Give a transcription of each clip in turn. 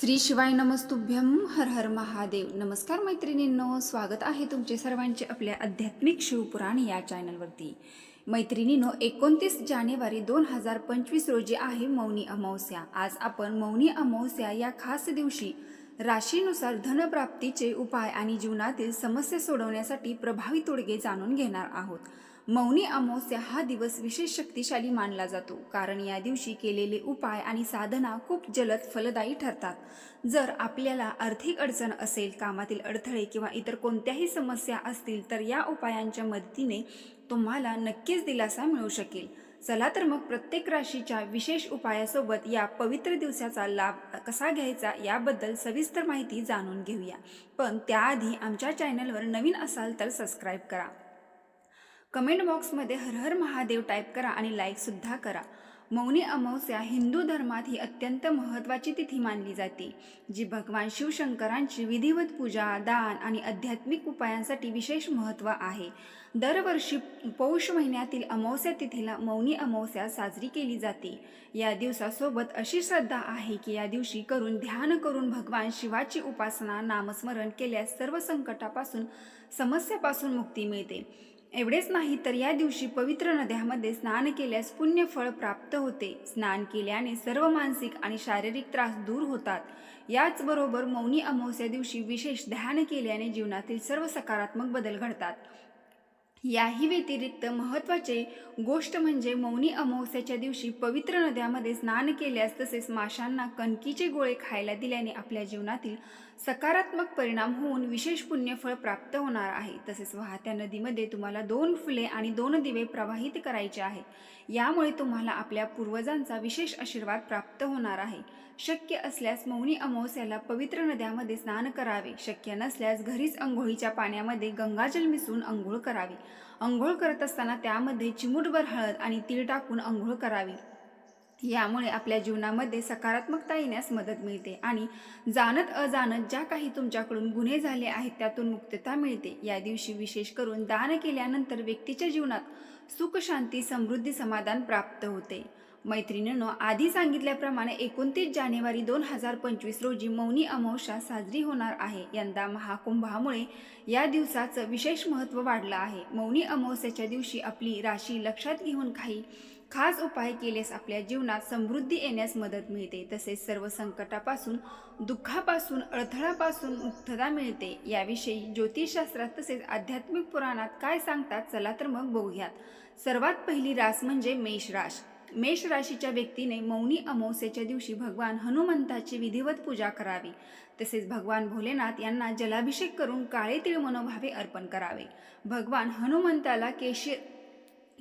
श्री शिवाय नमस्तुभ्यम हर हर महादेव. नमस्कार मैत्रिणींनो स्वागत आहे तुमचे सर्वांचे आपल्या आध्यात्मिक शिवपुराण या चॅनलवरती. मैत्रिणींनो एकोणतीस जानेवारी दोन हजार पंचवीस रोजी आहे मौनी अमावस्या. आज आपण मौनी अमावस्या या खास दिवशी राशीनुसार धनप्राप्तीचे उपाय आणि जीवनातील समस्या सोडवण्यासाठी प्रभावी तोडगे जाणून घेणार आहोत. मौनी अमावस्या हा दिवस विशेष शक्तिशाली मानला जातो. कारण या दिवशी केलेले उपाय आणि साधना खूप जलद फलदायी ठरतात. जर आपल्याला आर्थिक अडचण असेल कामातील अडथळे किंवा इतर कोणत्याही समस्या असतील तर या उपायांच्या मदतीने तुम्हाला नक्कीच दिलासा मिळू शकेल. चला तर मग प्रत्येक राशीच्या विशेष उपायासोबत या पवित्र दिवसाचा लाभ कसा घ्यायचा याबद्दल सविस्तर माहिती जाणून घेऊया. पण त्याआधी आमच्या चॅनलवर नवीन असाल तर सबस्क्राईब करा. कमेंट बॉक्समध्ये हर हर महादेव टाईप करा आणि लाईकसुद्धा करा. मौनी अमावस्या हिंदू धर्मात ही अत्यंत महत्त्वाची तिथी मानली जाते जी भगवान शिवशंकरांची विधिवत पूजा दान आणि आध्यात्मिक उपायांसाठी विशेष महत्त्व आहे. दरवर्षी पौष महिन्यातील अमावस्या तिथीला मौनी अमावस्या साजरी केली जाते. या दिवसासोबत अशी श्रद्धा आहे की या दिवशी करून ध्यान करून भगवान शिवाची उपासना नामस्मरण केल्यास सर्व संकटापासून समस्यापासून मुक्ती मिळते. एवढेच नाही तर या दिवशी पवित्र नद्यामध्ये स्नान केल्यास पुण्य फळ प्राप्त होते. स्नान केल्याने सर्व मानसिक आणि शारीरिक त्रास दूर होतात. याचबरोबर मौनी अमावस्या दिवशी विशेष ध्यान केल्याने जीवनातील सर्व सकारात्मक बदल घडतात. याही व्यतिरिक्त महत्त्वाचे गोष्ट म्हणजे मौनी अमावस्याच्या दिवशी पवित्र नद्यामध्ये स्नान केल्यास तसेच माशांना कणकीचे गोळे खायला दिल्याने आपल्या जीवनातील सकारात्मक परिणाम होऊन विशेष पुण्यफळ प्राप्त होणार आहे. तसेच वाहत्या नदीमध्ये तुम्हाला दोन फुले आणि दोन दिवे प्रवाहित करायचे आहेत. यामुळे तुम्हाला आपल्या पूर्वजांचा विशेष आशीर्वाद प्राप्त होणार आहे. शक्य असल्यास मौनी अमावस्याला पवित्र नद्यामध्ये स्नान करावे. शक्य नसल्यास घरीच अंघोळीच्या पाण्यामध्ये गंगाजल मिसळून अंघोळ करावी. अंघोळ करत असताना त्यामध्ये चिमूटभर हळद आणि तीळ टाकून अंघोळ करावी. यामुळे आपल्या जीवनामध्ये सकारात्मकता येण्यास मदत मिळते आणि जाणत अजाणत ज्या काही तुमच्याकडून गुन्हे झाले आहेत त्यातून मुक्तता मिळते. या दिवशी विशेष करून दान केल्यानंतर व्यक्तीच्या जीवनात सुख शांती समृद्धी समाधान प्राप्त होते. मैत्रिणीनं आधी सांगितल्याप्रमाणे एकोणतीस जानेवारी दोन हजार पंचवीस रोजी मौनी अमावस्या साजरी होणार आहे. यंदा महाकुंभामुळे या दिवसाचं विशेष महत्त्व वाढलं आहे. मौनी अमावस्याच्या दिवशी आपली राशी लक्षात घेऊन काही खास उपाय केल्यास आपल्या जीवनात समृद्धी येण्यास मदत मिळते. तसेच सर्व संकटापासून दुःखापासून अडथळापासून मुक्तता मिळते. याविषयी ज्योतिषशास्त्रात तसेच आध्यात्मिक पुराणात काय सांगतात चला तर मग बघूयात. सर्वात पहिली रास म्हणजे मेष राश. मेष राशीच्या व्यक्तीने मौनी अमावस्येच्या दिवशी भगवान हनुमंताची विधिवत पूजा करावी. तसेच भगवान भोलेनाथ यांना जलाभिषेक करून काळे तीळ मनोभावे अर्पण करावे. भगवान हनुमंताला केशी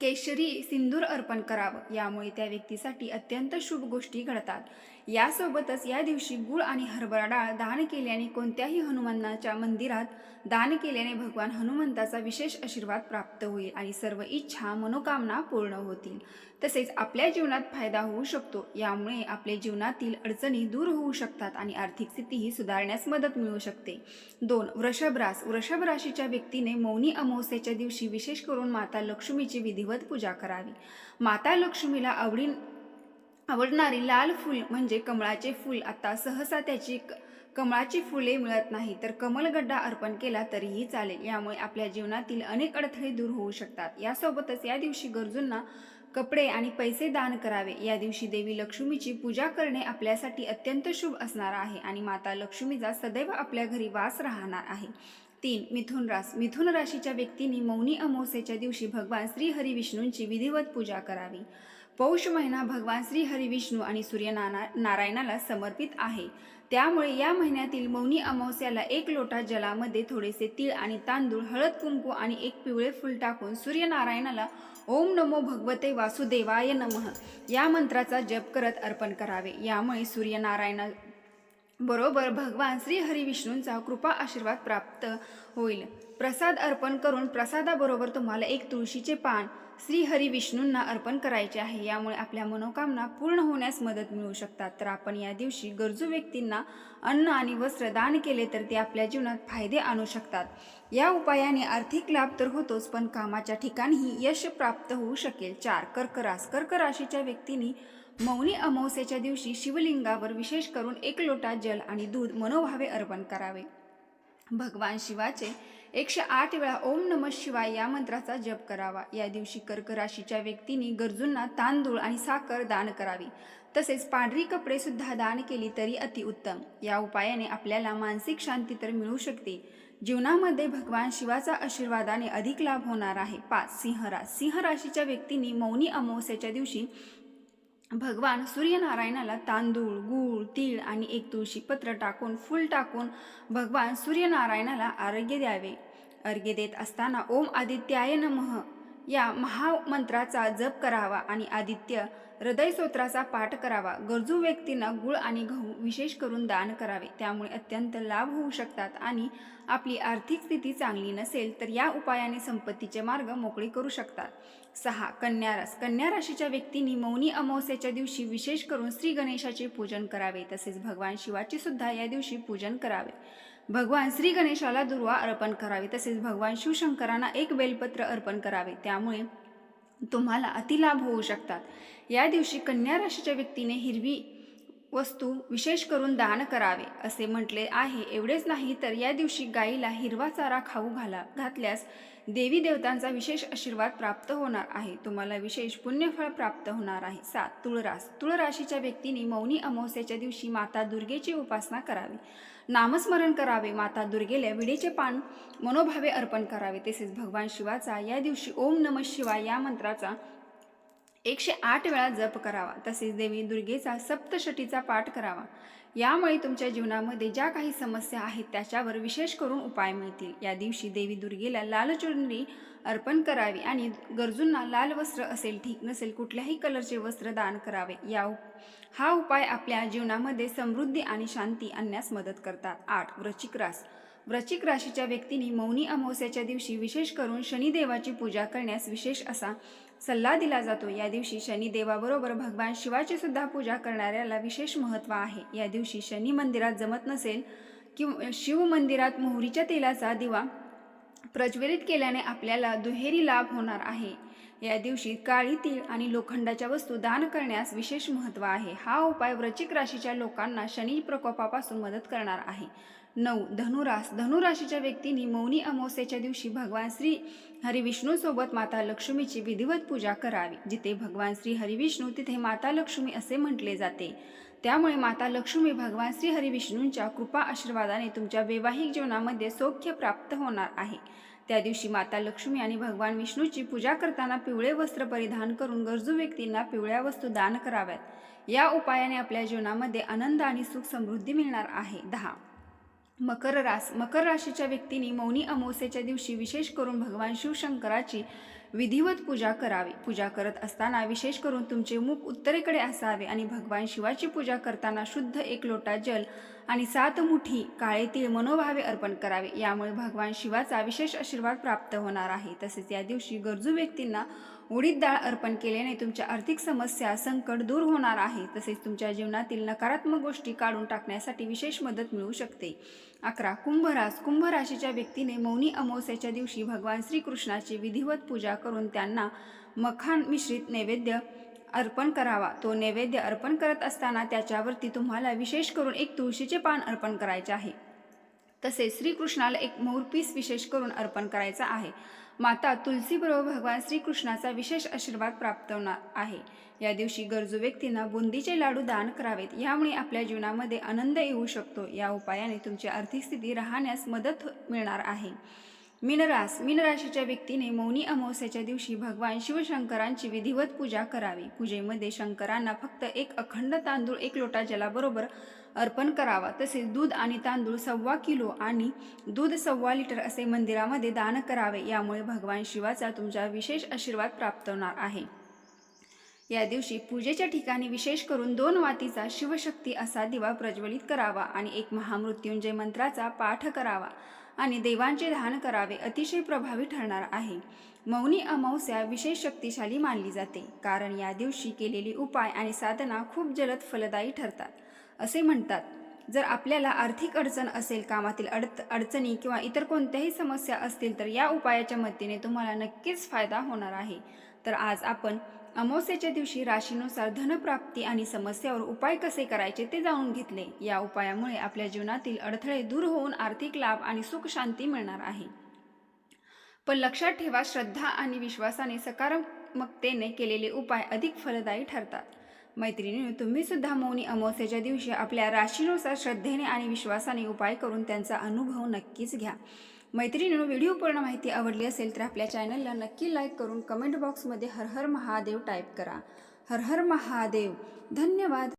केशरी सिंदूर अर्पण करावं. यामुळे त्या व्यक्तीसाठी अत्यंत शुभ गोष्टी घडतात. यासोबतच या दिवशी गुळ आणि हरभरा डाळ दान केल्याने कोणत्याही हनुमानाच्या मंदिरात दान केल्याने भगवान हनुमंताचा विशेष आशीर्वाद प्राप्त होईल आणि सर्व इच्छा मनोकामना पूर्ण होतील. तसेच आपल्या जीवनात फायदा होऊ शकतो. यामुळे आपले जीवनातील अडचणी दूर होऊ शकतात आणि आर्थिक स्थितीही सुधारण्यास मदत मिळू शकते. दोन वृषभरास. वृषभ राशीच्या व्यक्तीने मौनी अमावस्येच्या दिवशी विशेष करून माता लक्ष्मीची विधिवत पूजा करावी. माता लक्ष्मीला आवडी आवडणारी लाल फूल म्हणजे कमळाचे फूल. आता सहसा त्याची क- कमळाची फुले मिळत नाही तर कमलगड्डा अर्पण केला तरीही चालेल. यामुळे आपल्या जीवनातील अनेक अडथळे दूर होऊ शकतात. यासोबतच या दिवशी गरजूंना कपडे आणि पैसे दान करावे. या दिवशी देवी लक्ष्मीची पूजा करणे आपल्यासाठी अत्यंत शुभ असणार आहे आणि माता लक्ष्मीचा सदैव आपल्या घरी वास राहणार आहे. तीन मिथुन रास. मिथुन राशीच्या व्यक्तींनी मौनी अमावस्येच्या दिवशी भगवान श्री हरी विष्णूंची विधिवत पूजा करावी. पौष महिना भगवान श्री हरी विष्णू आणि सूर्यनाना नारायणाला समर्पित आहे. त्यामुळे या महिन्यातील मौनी अमावस्याला एक लोटा जलामध्ये थोडेसे तीळ आणि तांदूळ हळद कुंकू आणि एक पिवळे फूल टाकून सूर्यनारायणाला ओम नमो भगवते वासुदेवाय नमः या मंत्राचा जप करत अर्पण करावे. यामुळे सूर्यनारायणा बरोबर भगवान श्री हरिविष्णूंचा कृपा आशीर्वाद प्राप्त होईल. प्रसाद अर्पण करून प्रसादाबरोबर तुम्हाला एक तुळशीचे पान श्री हरिविष्णूंना अर्पण करायचे आहे. यामुळे आपल्या मनोकामना पूर्ण होण्यास मदत मिळू शकतात. तर आपण या दिवशी गरजू व्यक्तींना अन्न आणि वस्त्र दान केले तर ते आपल्या जीवनात फायदे आणू शकतात. या उपायाने आर्थिक लाभ तर होतोच पण कामाच्या ठिकाणीही यश प्राप्त होऊ शकेल. चार कर्करास. कर्क राशीच्या व्यक्तींनी मौनी अमावस्येच्या दिवशी शिवलिंगावर विशेष करून एक लोटा जल आणि दूध मनोभावे अर्पण करावे. भगवान शिवाचे एकशे आठ वेळा ओम नम शिवाय या मंत्राचा जप करावा. या दिवशी कर्क राशीच्या व्यक्तींनी गरजूंना तांदूळ आणि साखर दान करावी. तसेच पांढरी कपडे सुद्धा दान केली तरी अतिउत्तम या उपायाने आपल्याला मानसिक शांती तर मिळू शकते. जीवनामध्ये भगवान शिवाचा आशीर्वादाने अधिक लाभ होणार आहे. पाच सिंहराज सिंह राशीच्या व्यक्तींनी मौनी अमावस्याच्या दिवशी भगवान सूर्यनारायणाला तांदूळ गूळ तीळ आणि एक तुळशी पत्र टाकून फूल टाकून भगवान सूर्यनारायणाला आरोग्य द्यावे. अर्घ्य देत असताना ओम आदित्याय नमः. या महामंत्राचा जप करावा आणि आदित्य हृदयस्तोत्राचा पाठ करावा. गरजू व्यक्तींना गुळ आणि गहू विशेष करून दान करावे. त्यामुळे अत्यंत लाभ होऊ शकतात आणि आपली आर्थिक स्थिती चांगली नसेल तर या उपायाने संपत्तीचे मार्ग मोकळे करू शकतात. सहा. कन्यारास कन्या राशीच्या व्यक्तींनी मौनी अमावस्याच्या दिवशी विशेष करून श्री गणेशाचे पूजन करावे. तसेच भगवान शिवाचे सुद्धा या दिवशी पूजन करावे. भगवान श्री गणेशाला दुर्वा अर्पण करावे तसेच भगवान शिवशंकरांना एक बेलपत्र अर्पण करावे. त्यामुळे तुम्हाला अतिलाभ होऊ शकतात. या दिवशी कन्या राशीच्या व्यक्तीने हिरवी वस्तू विशेष करून दान करावे असे म्हटले आहे. एवढेच नाही तर या दिवशी गाईला हिरवा चारा खाऊ घाला घातल्यास देवी देवतांचा विशेष आशीर्वाद प्राप्त होणार आहे. तुम्हाला विशेष पुण्यफळ प्राप्त होणार आहे. सात. तुळरास तुळ राशीच्या व्यक्तीने मौनी अमावस्याच्या दिवशी माता दुर्गेची उपासना करावी. नामस्मरण करावे. माता दुर्गेला विडेचे पान मनोभावे अर्पण करावे. तसेच भगवान शिवाचा या दिवशी ओम नम शिवाय या मंत्राचा एकशे आठ वेळा जप करावा. तसेच देवी दुर्गेचा सप्तशतीचा पाठ करावा. यामुळे तुमच्या जीवनामध्ये ज्या काही समस्या आहेत त्याच्यावर विशेष करून उपाय मिळतील. या दिवशी देवी दुर्गेला लाल चुनरी अर्पण करावी आणि गरजूंना लाल वस्त्र असेल ठीक नसेल कुठल्याही कलरचे वस्त्र दान करावे. या हा उपाय आपल्या जीवनामध्ये समृद्धी आणि शांती आणण्यास मदत करतात. आठ व्रचिक रास. व्रचिक राशीच्या व्यक्तींनी मौनी अमावस्याच्या दिवशी विशेष करून शनिदेवाची पूजा करण्यास विशेष असा सल्ला दिला जातो. या दिवशी शनिदेवाबरोबर भगवान शिवाची सुद्धा पूजा करणाऱ्याला विशेष महत्त्व आहे. या दिवशी शनी मंदिरात जमत नसेल किंवा शिव मंदिरात मोहरीच्या तेलाचा दिवा प्रज्वलित केल्याने आपल्याला दुहेरी लाभ होणार आहे. या दिवशी काळी तीळ आणि लोखंडाच्या वस्तू दान करण्यास विशेष महत्त्व आहे. हा उपाय व्रचिक राशीच्या लोकांना शनी प्रकोपापासून मदत करणार आहे. नऊ. धनुरास. धनुराशीच्या व्यक्तींनी मौनी अमावस्येच्या दिवशी भगवान श्री हरिविष्णूसोबत माता लक्ष्मीची विधिवत पूजा करावी. जिथे भगवान श्री हरिविष्णू तिथे माता लक्ष्मी असे म्हटले जाते. त्यामुळे माता लक्ष्मी भगवान श्री हरिविष्णूंच्या कृपा आशीर्वादाने तुमच्या वैवाहिक जीवनामध्ये सौख्य प्राप्त होणार आहे. त्या दिवशी माता लक्ष्मी आणि भगवान विष्णूची पूजा करताना पिवळे वस्त्र परिधान करून गरजू व्यक्तींना पिवळ्या वस्तू दान कराव्यात. या उपायाने आपल्या जीवनामध्ये आनंद आणि सुख समृद्धी मिळणार आहे. दहा. मकर रास मकर राशीच्या व्यक्तींनी मौनी अमावस्येच्या दिवशी विशेष करून भगवान शिवशंकराची विधिवत पूजा करावी. पूजा करत असताना विशेष करून तुमचे मुख उत्तरेकडे असावे आणि भगवान शिवाची पूजा करताना शुद्ध एक लोटा जल आणि सात मुठी काळे तीळ मनोभावे अर्पण करावे. यामुळे भगवान शिवाचा विशेष आशीर्वाद प्राप्त होणार आहे. तसेच या दिवशी गरजू व्यक्तींना उडीद डाळ अर्पण केल्याने तुमच्या आर्थिक समस्या संकट दूर होणार आहे. तसेच तुमच्या जीवनातील नकारात्मक गोष्टी काढून टाकण्यासाठी विशेष मदत मिळू शकते. अकरा. कुंभरास कुंभ राशीच्या व्यक्तीने मौनी अमावस्याच्या दिवशी भगवान श्रीकृष्णाची विधिवत पूजा करून त्यांना मखान मिश्रित नैवेद्य अर्पण करावा. तो नैवेद्य अर्पण करत असताना त्याच्यावरती तुम्हाला विशेष करून एक तुळशीचे पान अर्पण करायचे आहे. तसेच श्रीकृष्णाला एक मोरपीस विशेष करून अर्पण करायचा आहे. माता तुलसीबरोबर भगवान श्रीकृष्णाचा विशेष आशीर्वाद प्राप्त होणार आहे. या दिवशी गरजू व्यक्तींना बुंदीचे लाडू दान करावेत. यामुळे आपल्या जीवनामध्ये आनंद येऊ शकतो. या उपायाने तुमची आर्थिक स्थिती राहण्यास मदत मिळणार आहे. मिनरास मिनराशीच्या व्यक्तीने मौनी अमावस्याच्या दिवशी भगवान शिवशंकरांची विधिवत पूजा करावी. पूजेमध्ये शंकरांना फक्त एक अखंड तांदूळ एक लोटा जलाबरोबर अर्पण करावा. तसेच दूध आणि तांदूळ सव्वा किलो आणि दूध सव्वा लिटर असे मंदिरामध्ये दान करावे. यामुळे भगवान शिवाचा तुमचा विशेष आशीर्वाद प्राप्त होणार आहे. या दिवशी पूजेच्या ठिकाणी विशेष करून दोन वातीचा शिवशक्ती असा दिवा प्रज्वलित करावा आणि एक महामृत्युंजय मंत्राचा पाठ करावा. आणि देवांचे ध्यान करावे अतिशय प्रभावी ठरणार आहे. मौनी अमावस्या विशेष शक्तिशाली मानली जाते. कारण या दिवशी केलेली उपाय आणि साधना खूप जलद फलदायी ठरतात. असे म्हणतात जर आपल्याला आर्थिक अडचण असेल कामातील अडत अडचणी किंवा इतर कोणत्याही समस्या असतील तर या उपायाच्या मदतीने तुम्हाला नक्कीच फायदा होणार आहे. तर आज आपण अमावस्येच्या दिवशी राशीनुसार धनप्राप्ती आणि समस्यावर उपाय कसे करायचे ते जाणून घेतले. या उपायामुळे आपल्या जीवनातील अडथळे दूर होऊन आर्थिक लाभ आणि सुख शांती मिळणार आहे. पण लक्षात ठेवा श्रद्धा आणि विश्वासाने सकारात्मकतेने केलेले उपाय अधिक फलदायी ठरतात. मैत्रिणींनो तुम्ही सुद्धा मौनी अमावस्येच्या दिवशी आपल्या राशीनुसार श्रद्धेने आणि विश्वासाने उपाय करून त्यांचा अनुभव नक्कीच घ्या. मैत्रिणीनं व्हिडिओ पूर्ण माहिती आवडली असेल तर आपल्या चॅनलला नक्की लाईक करून कमेंट बॉक्समध्ये हर हर महादेव टाईप करा. हर हर महादेव. धन्यवाद.